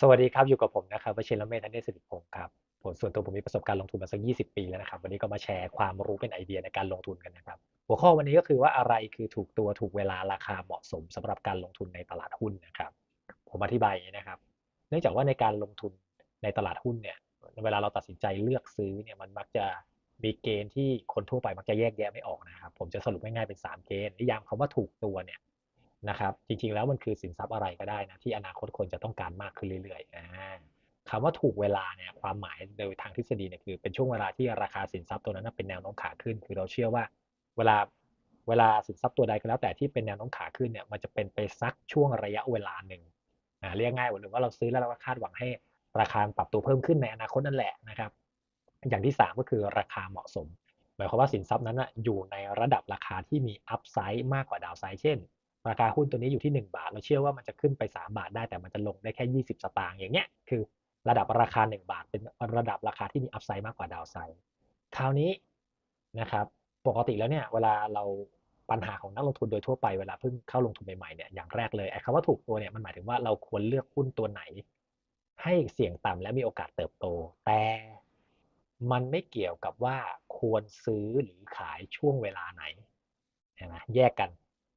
สวัสดีครับอยู่กับผมนะครับวชิรเมธทันเดชสิริพงศ์ครับผลส่วนตัวผมมีประสบการณ์ลงทุนมาสัก 20 ปีแล้วนะครับ วันนี้ก็มาแชร์ความรู้เป็นไอเดียในการลงทุนกันนะครับ หัวข้อวันนี้ก็คือว่าอะไรคือถูกตัวถูกเวลาราคาเหมาะสมสำหรับการลงทุนในตลาดหุ้นนะครับ ผมอธิบายนะครับ เนื่องจากว่าในการลงทุนในตลาดหุ้นเนี่ย เวลาเราตัดสินใจเลือกซื้อเนี่ยมันมักจะมีเกณฑ์ที่คนทั่วไปมักจะแยกแยะไม่ออกนะครับ ผมจะสรุปง่ายๆเป็น 3 เกณฑ์นิยามคำว่าถูกตัวเนี่ย นะครับ จริงๆแล้วมันคือสินทรัพย์อะไรก็ได้นะที่อนาคตคนจะต้องการมากขึ้นเรื่อยๆคำว่าถูกเวลาเนี่ยความหมายโดยทางทฤษฎีเนี่ยคือเป็นช่วงเวลาที่ราคาสินทรัพย์ตัวนั้นเป็นแนวโน้มขาขึ้น คือเราเชื่อว่า เวลาเวลาสินทรัพย์ตัวใดก็แล้วแต่ที่เป็นแนวโน้มขาขึ้นเนี่ยมันจะเป็นไปสักช่วงระยะเวลาหนึ่งเรียกง่ายกว่าหนึ่งว่าเราซื้อแล้วเราก็คาดหวังให้ราคาปรับตัวเพิ่มขึ้นในอนาคตนั่นแหละนะครับ อย่างที่ 3 ก็คือราคาเหมาะสม หมายความว่าสินทรัพย์นั้นอยู่ในระดับราคาที่มีอัพไซด์มากกว่าดาวไซด์เช่น ราคาหุ้นตัวนี้อยู่ที่ 1 บาท เราเชื่อว่ามันจะขึ้นไป 3 บาทได้แต่มันจะลงได้แค่ 20 สตางค์อย่างเงี้ยคือระดับราคา 1 บาท เป็นระดับราคาที่มีอัพไซด์มากกว่าดาวไซด์คราวนี้นะครับปกติแล้วเนี่ยเวลาเราปัญหาของนักลงทุนโดยทั่วไปเวลาเพิ่งเข้าลงทุนใหม่ๆเนี่ยอย่างแรกเลยไอ้คำว่าถูกตัวเนี่ยมันหมายถึงว่าเราควรเลือกหุ้นตัวไหน ให้เสี่ยงต่ำและมีโอกาสเติบโต แต่มันไม่เกี่ยวกับว่าควรซื้อหรือขายช่วงเวลาไหนนไหมแยกกัน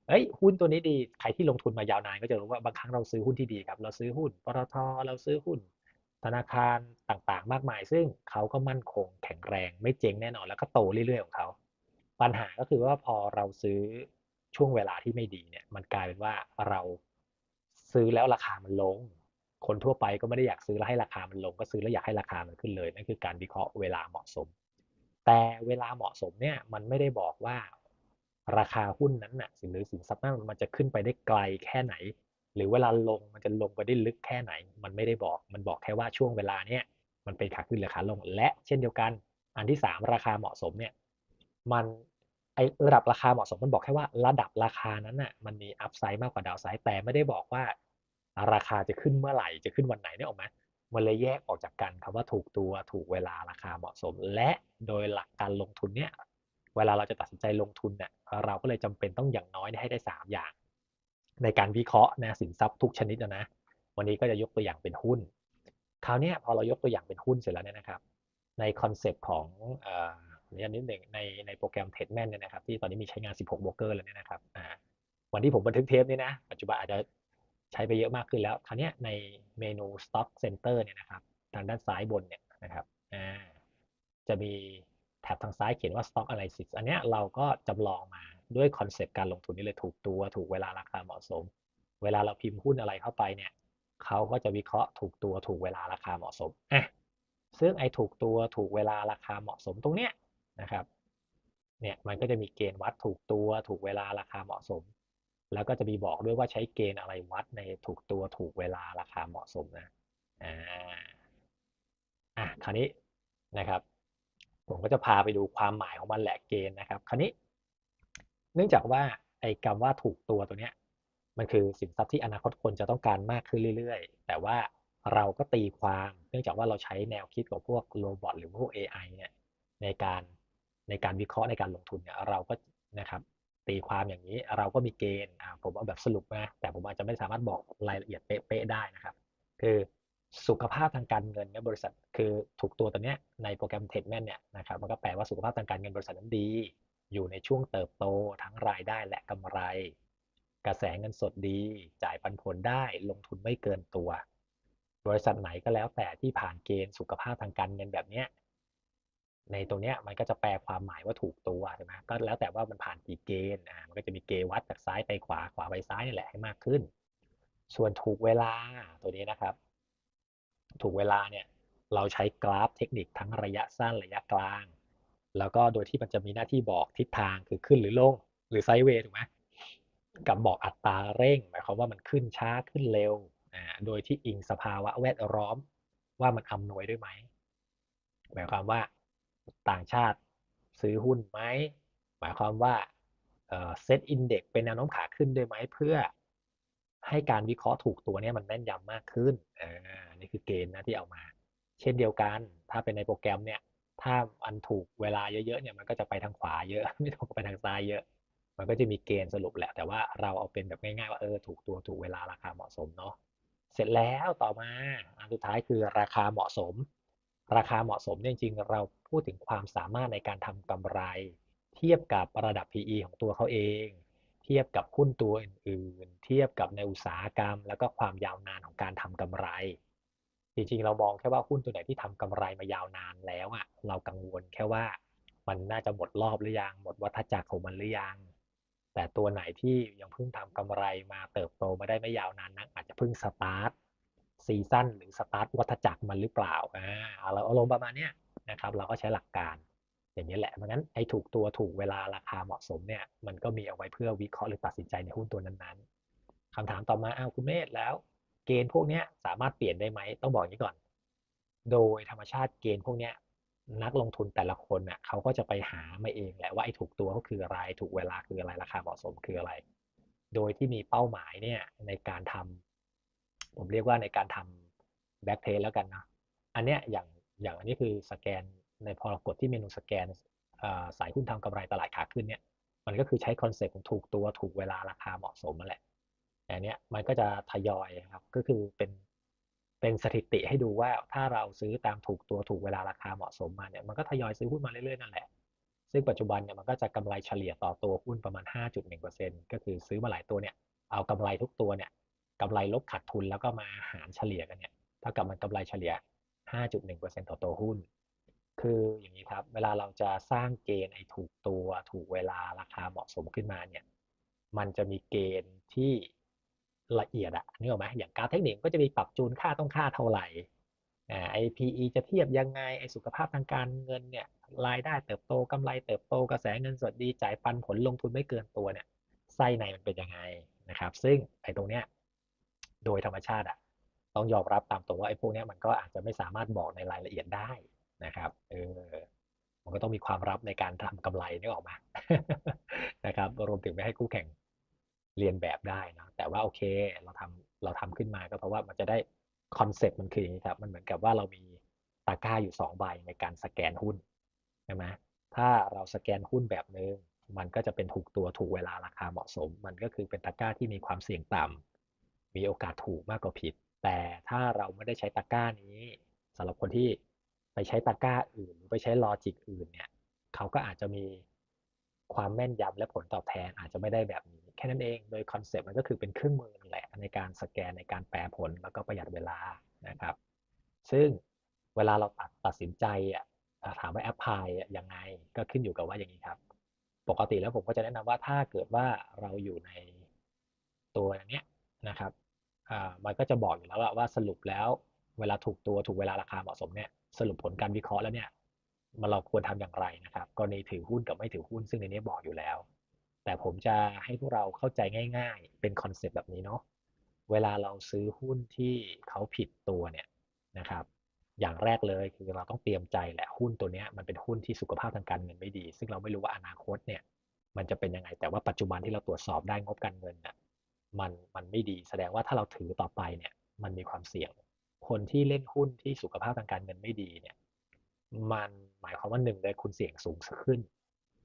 เอ้ยหุ้นตัวนี้ดีใครที่ลงทุนมายาวนานก็จะรู้ว่าบางครั้งเราซื้อหุ้นที่ดีครับ เราซื้อหุ้นปตทเราซื้อหุ้น ธนาคารต่างๆ มากมาย ซึ่งเขาก็มั่นคงแข็งแรง ไม่เจ๊งแน่นอนแล้วก็โตเรื่อยๆของเขาปัญหาก็คือว่าพอเราซื้อช่วงเวลาที่ไม่ดีเนี่ย มันกลายเป็นว่าเราซื้อแล้วราคามันลง คนทั่วไปก็ไม่ได้อยากซื้อแล้วให้ราคามันลง ก็ซื้อแล้วอยากให้ราคามันขึ้นเลยนั่นคือการวิเคราะห์เวลาเหมาะสม แต่เวลาเหมาะสมเนี่ยมันไม่ได้บอกว่า ราคาหุ้นนั้นน่ะหรือสินทรัพย์นั้นมันจะขึ้นไปได้ไกลแค่ไหน หรือเวลาลงมันจะลงไปได้ลึกแค่ไหน มันไม่ได้บอกมันบอกแค่ว่าช่วงเวลาเนี้ยมันเป็นขาขึ้นหรือขาลง และเช่นเดียวกัน อันที่ 3 ราคาเหมาะสมเนี่ยมันไอระดับราคาเหมาะสมมันบอกแค่ว่าระดับราคานั้นน่ะมันมีอัพไซด์มากกว่าดาวไซด์แต่ไม่ได้บอกว่า ราคาจะขึ้นเมื่อไหร่จะขึ้นวันไหนเนี่ยออกไหมมันเลยแยกออกจากกันคำว่าถูกตัวถูกเวลาราคาเหมาะสม และโดยหลักการลงทุนเนี่ย เวลาเราจะตัดสินใจลงทุนเนี่ยเราก็เลยจำเป็นต้องอย่างน้อยให้ได้ 3 อย่าง ในการวิเคราะห์นะสินทรัพย์ทุกชนิดนะวันนี้ก็จะยกตัวอย่างเป็นหุ้น คราวนี้พอเรายกตัวอย่างเป็นหุ้นเสร็จแล้วเนี่ยนะครับ ในคอนเซปต์ของนี่นิดหนึ่งในในโปรแกรมเทรดแมนเนี่ยนะครับ ที่ตอนนี้มีใช้งาน 16 โบรกเกอร์แล้วเนี่ยนะครับวันที่ผมบันทึกเทปนี่นะ ปัจจุบันอาจจะใช้ไปเยอะมากขึ้นแล้ว คราวนี้ในเมนู Stock Center เนี่ยนะครับ ทางด้านซ้ายบนเนี่ยนะครับจะมี แถบทางซ้ายเขียนว่า stock analysis อันนี้เราก็จำลองมาด้วยคอนเซปต์การลงทุนนี่เลยถูกตัวถูกเวลาราคาเหมาะสม เวลาเราพิมพ์หุ้นอะไรเข้าไปเนี่ยเขาก็จะวิเคราะห์ถูกตัวถูกเวลาราคาเหมาะสมอะซึ่งไอ้ถูกตัวถูกเวลาราคาเหมาะสมตรงเนี้ยนะครับเนี่ยมันก็จะมีเกณฑ์วัดถูกตัวถูกเวลาราคาเหมาะสม แล้วก็จะมีบอกด้วยว่าใช้เกณฑ์อะไรวัดในถูกตัวถูกเวลาราคาเหมาะสมนะอ่าอะคราวนี้นะครับ ผมก็จะพาไปดูความหมายของมันแหละเกณฑ์นะครับ คราวนี้ เนื่องจากว่าไอ้คำว่าถูกตัวตัวเนี้ยมันคือสินทรัพย์ที่อนาคตคนจะต้องการมากขึ้นเรื่อยๆ แต่ว่าเราก็ตีความ เนื่องจากว่าเราใช้แนวคิดของพวกโรบอทหรือพวก AI เนี่ยในการในการวิเคราะห์ในการลงทุนเนี่ยเราก็นะครับตีความอย่างนี้เราก็มีเกณฑ์ผมเอาแบบสรุปนะแต่ผมอาจจะไม่สามารถบอกรายละเอียดเป๊ะๆได้นะครับ คือ สุขภาพทางการเงินเนี่ยบริษัทคือถูกตัวตัวเนี้ยในโปรแกรมเทรดแมนเนี่ยนะครับมันก็แปลว่าสุขภาพทางการเงินบริษัทนั้นดี อยู่ในช่วงเติบโตทั้งรายได้และกำไร กระแสเงินสดดี จ่ายปันผลได้ลงทุนไม่เกินตัว บริษัทไหนก็แล้วแต่ที่ผ่านเกณฑ์สุขภาพทางการเงินแบบเนี้ยในตรงเนี้ยมันก็จะแปลความหมายว่าถูกตัวใช่ไหมก็แล้วแต่ว่ามันผ่านกี่เกณฑ์อ่ามันก็จะมีเกวัดจากซ้ายไปขวาขวาไปซ้ายนี่แหละให้มากขึ้น ส่วนถูกเวลาตัวนี้นะครับ ถูกเวลาเนี่ยเราใช้กราฟเทคนิคทั้งระยะสั้นระยะกลาง แล้วก็โดยที่มันจะมีหน้าที่บอกทิศทางคือขึ้นหรือลง หรือไซด์เวย์ถูกไหมกับบอกอัตราเร่ง หมายความว่ามันขึ้นช้าขึ้นเร็วอ่าโดยที่อิงสภาวะแวดล้อมว่ามันอำนวยด้วยไหมหมายความว่าต่างชาติซื้อหุ้นไหมหมายความว่าเซตอินเด็กเป็นแนวโน้มขาขึ้นด้วยไหมเพื่อ ให้การวิเคราะห์ถูกตัวนี้มันแม่นยำมากขึ้นอ่านี่คือเกณฑ์นะที่เอามา เช่นเดียวกัน ถ้าเป็นในโปรแกรมเนี่ยถ้าอันถูกเวลาเยอะๆเนี่ยมันก็จะไปทางขวาเยอะ ไม่ถูกไปทางซ้ายเยอะ มันก็จะมีเกณฑ์สรุปแหละ แต่ว่าเราเอาเป็นแบบง่ายๆว่าเออถูกตัวถูกเวลาราคาเหมาะสมเนาะเสร็จแล้วต่อมาอันสุดท้ายคือราคาเหมาะสม ราคาเหมาะสมเนี่ยจริงๆเราพูดถึงความสามารถในการทำกำไร เทียบกับระดับ PE ของตัวเขาเอง เทียบกับหุ้นตัวอื่นๆ เทียบกับในอุตสาหกรรม แล้วก็ความยาวนานของการทำกำไร จริงๆ เรามองแค่ว่าหุ้นตัวไหนที่ทำกำไรมายาวนานแล้วอะเรากังวลแค่ว่ามันน่าจะหมดรอบหรือยัง หมดวัฏจักรของมันหรือยัง แต่ตัวไหนที่ยังเพิ่งทำกำไรมาเติบโตมาได้ไม่ยาวนานนักอาจจะเพิ่งสตาร์ทซีซั่นหรือสตาร์ทวัฏจักรมันหรือเปล่าอ่าเราอารมณ์ประมาณเนี้ยนะครับเราก็ใช้หลักการ อย่างนี้แหละเพราะงั้นไอ้ถูกตัวถูกเวลาราคาเหมาะสมเนี่ย มันก็มีเอาไว้เพื่อวิเคราะห์หรือตัดสินใจในหุ้นตัวนั้นๆคำถามต่อมาอ้าวคุณเมธแล้ว เกณฑ์พวกนี้สามารถเปลี่ยนได้ไหมต้องบอกอย่างนี้ก่อน โดยธรรมชาติเกณฑ์พวกนี้นักลงทุนแต่ละคนเน่ยเขาก็จะไปหามาเองแหละว่าไอ้ถูกตัวก็คืออะไรถูกเวลาคืออะไรราคาเหมาะสมคืออะไร โดยที่มีเป้าหมายเนี่ยในการทำผมเรียกว่าในการทำแบ็กเทสแล้วกันนะอันเนี้ยอย่างอย่างอันนี้คือสแกน ในพอรากดที่เมนูสแกนสายหุ้นทำกำไรตลาดขาขึ้นเนี่ยมันก็คือใช้คอนเซ็ปต์ของถูกตัวถูกเวลาราคาเหมาะสมนั่นแหละแต่เนี้ยมันก็จะทยอยครับก็คือเป็นเป็นสถิติให้ดูว่าถ้าเราซื้อตามถูกตัวถูกเวลาราคาเหมาะสมมาเนี่ยมันก็ทยอยซื้อหุ้นมาเรื่อยๆนั่นแหละ ซึ่งปัจจุบันเนี่ยมันก็จะกำไรเฉลี่ยต่อตัวหุ้นประมาณ 5.1%ก็คือซื้อมาหลายตัวเนี่ยเอากำไรทุกตัวเนี่ยกำไรลบขาดทุนแล้วก็มาหารเฉลี่ยกันเนี่ยเท่ากับมันกำไรเฉลี่ย 5.1%ต่อตัวหุ้น คืออย่างนี้ครับ เวลาเราจะสร้างเกณฑ์ไอ้ถูกตัวถูกเวลาราคาเหมาะสมขึ้นมาเนี่ย มันจะมีเกณฑ์ที่ละเอียดอะนึกออกไหมอย่างการเทคนิคก็จะมีปรับจูนค่าต้องค่าเท่าไหร่ไอ PE จะเทียบยังไงไอสุขภาพทางการเงินเนี่ยรายได้เติบโตกำไรเติบโตกระแสเงินสดดีจ่ายปันผลลงทุนไม่เกินตัวเนี่ยไส้ในมันเป็นยังไงนะครับ ซึ่งไอตรงเนี้ยโดยธรรมชาติอะต้องยอมรับตามตรงว่าไอ้พวกนี้มันก็อาจจะไม่สามารถบอกในรายละเอียดได้ นะครับเออมันก็ต้องมีความรับในการทำกำไรนี่ออกมานะครับรวมถึงไม่ให้คู่แข่งเรียนแบบได้นะแต่ว่าโอเคเราทำเราทำขึ้นมาก็เพราะว่ามันจะได้คอนเซ็ปต์มันคืออย่างนี้ครับมันเหมือนกับว่าเรามีตะก้าอยู่สองใบในการสแกนหุ้นใช่ไหมถ้าเราสแกนหุ้นแบบนึงมันก็จะเป็นถูกตัวถูกเวลาราคาเหมาะสม มันก็คือเป็นตะกร้าที่มีความเสี่ยงต่ำมีโอกาสถูกมากกว่าผิด แต่ถ้าเราไม่ได้ใช้ตะกร้านี้สำหรับคนที่ ไปใช้ตะกร้าอื่น หรือไปใช้ลอจิกอื่นเนี่ยเขาก็อาจจะมีความแม่นยำและผลตอบแทนอาจจะไม่ได้แบบนี้ แค่นั้นเองโดยคอนเซ็ปต์มันก็คือเป็นเครื่องมือนั่นแหละในการสแกนในการแปลผลแล้วก็ประหยัดเวลานะครับ ซึ่งเวลาเราตัดตัดสินใจอะถามว่าแอปพลายยังไงก็ขึ้นอยู่กับว่าอย่างนี้ครับ ปกติแล้วผมก็จะแนะนำว่าถ้าเกิดว่าเราอยู่ในตัวนี้นะครับอ่ามันก็จะบอกอยู่แล้วว่าสรุปแล้ว เวลาถูกตัวถูกเวลาราคาเหมาะสมเนี่ยสรุปผลการวิเคราะห์แล้วเนี่ยมันเราควรทำอย่างไรนะครับกรณีถือหุ้นกับไม่ถือหุ้น ซึ่งในนี้บอกอยู่แล้ว แต่ผมจะให้พวกเราเข้าใจง่าย ๆ เป็นคอนเซปต์แบบนี้เนาะเวลาเราซื้อหุ้นที่เขาผิดตัวเนี่ยนะครับ อย่างแรกเลยคือเราต้องเตรียมใจแหละหุ้นตัวนี้มันเป็นหุ้นที่สุขภาพทางการเงินไม่ดี ซึ่งเราไม่รู้ว่าอนาคตเนี่ย มันจะเป็นยังไงแต่ว่าปัจจุบันที่เราตรวจสอบได้งบการเงินน่ะมันมันไม่ดีแสดงว่าถ้าเราถือต่อไปเนี่ย มันมีความเสี่ยง คนที่เล่นหุ้นที่สุขภาพทางการเงินไม่ดีเนี่ย มันหมายความว่าหนึ่งเลยคุณเสี่ยงสูงขึ้น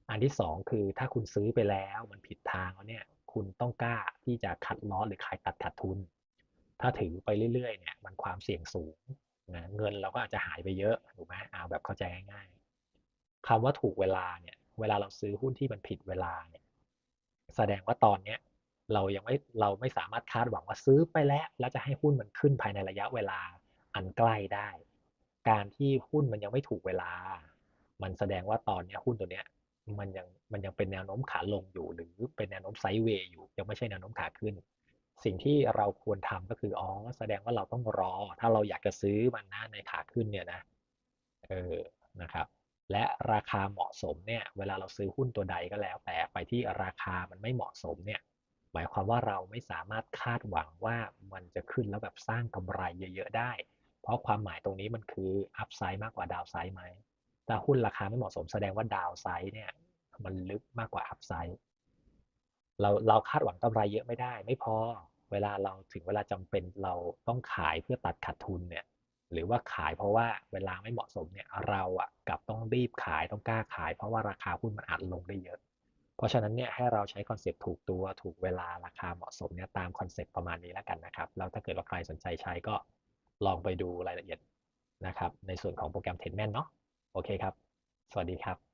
อันที่สองคือถ้าคุณซื้อไปแล้วมันผิดทางแล้วเนี่ย คุณต้องกล้าที่จะขัดล้อหรือขายตัดขาดทุน ถ้าถือไปเรื่อยๆเนี่ย มันความเสี่ยงสูงนะเงินเราก็อาจจะหายไปเยอะถูกไหมเอาแบบเข้าใจง่ายๆคำว่าถูกเวลาเนี่ย เวลาเราซื้อหุ้นที่มันผิดเวลาเนี่ย แสดงว่าตอนเนี้ย เรายังไม่เราไม่สามารถคาดหวังว่าซื้อไปแล้ว แล้วจะให้หุ้นมันขึ้นภายในระยะเวลาอันใกล้ได้ การที่หุ้นมันยังไม่ถูกเวลา มันแสดงว่าตอนนี้หุ้นตัวเนี้ยมันยังมันยังเป็นแนวโน้มขาลงอยู่ หรือเป็นแนวโน้มไซด์เวย์อยู่ ยังไม่ใช่แนวโน้มขาขึ้น สิ่งที่เราควรทำก็คืออ๋อแสดงว่าเราต้องรอ ถ้าเราอยากจะซื้อมันนะในขาขึ้นเนี่ยนะเออนะครับ และราคาเหมาะสมเนี่ย เวลาเราซื้อหุ้นตัวใดก็แล้ว แต่ไปที่ราคามันไม่เหมาะสมเนี่ย หมายความว่าเราไม่สามารถคาดหวังว่ามันจะขึ้นแล้วแบบสร้างกำไรเยอะ ๆ ได้ เพราะความหมายตรงนี้มันคืออัพไซด์มากกว่าดาวไซด์ไหมถ้าหุ้นราคาไม่เหมาะสมแสดงว่าดาวไซด์เนี่ยมันลึกมากกว่าอัพไซด์เราเราคาดหวังกำไรเยอะไม่ได้ ไม่พอเวลาเราถึงเวลาจำเป็นเราต้องขายเพื่อตัดขาดทุนเนี่ยหรือว่าขายเพราะว่าเวลาไม่เหมาะสมเนี่ยเราอะกับต้องรีบขายต้องกล้าขาย เพราะว่าราคาหุ้นมันอาจลงได้เยอะ ราะฉะนั้นเนี่ยให้เราใช้คอนเซปต์ถูกตัวถูกเวลาราคาเหมาะสมเนี่ยตามคอนเซปต์ประมาณนี้แล้วกันนะครับแล้วถ้าเกิดว่าใครสนใจใช้ก็ลองไปดูรายละเอียดนะครับในส่วนของโปรแกรมเท d แมนเนาะโอเคครับ สวัสดีครับ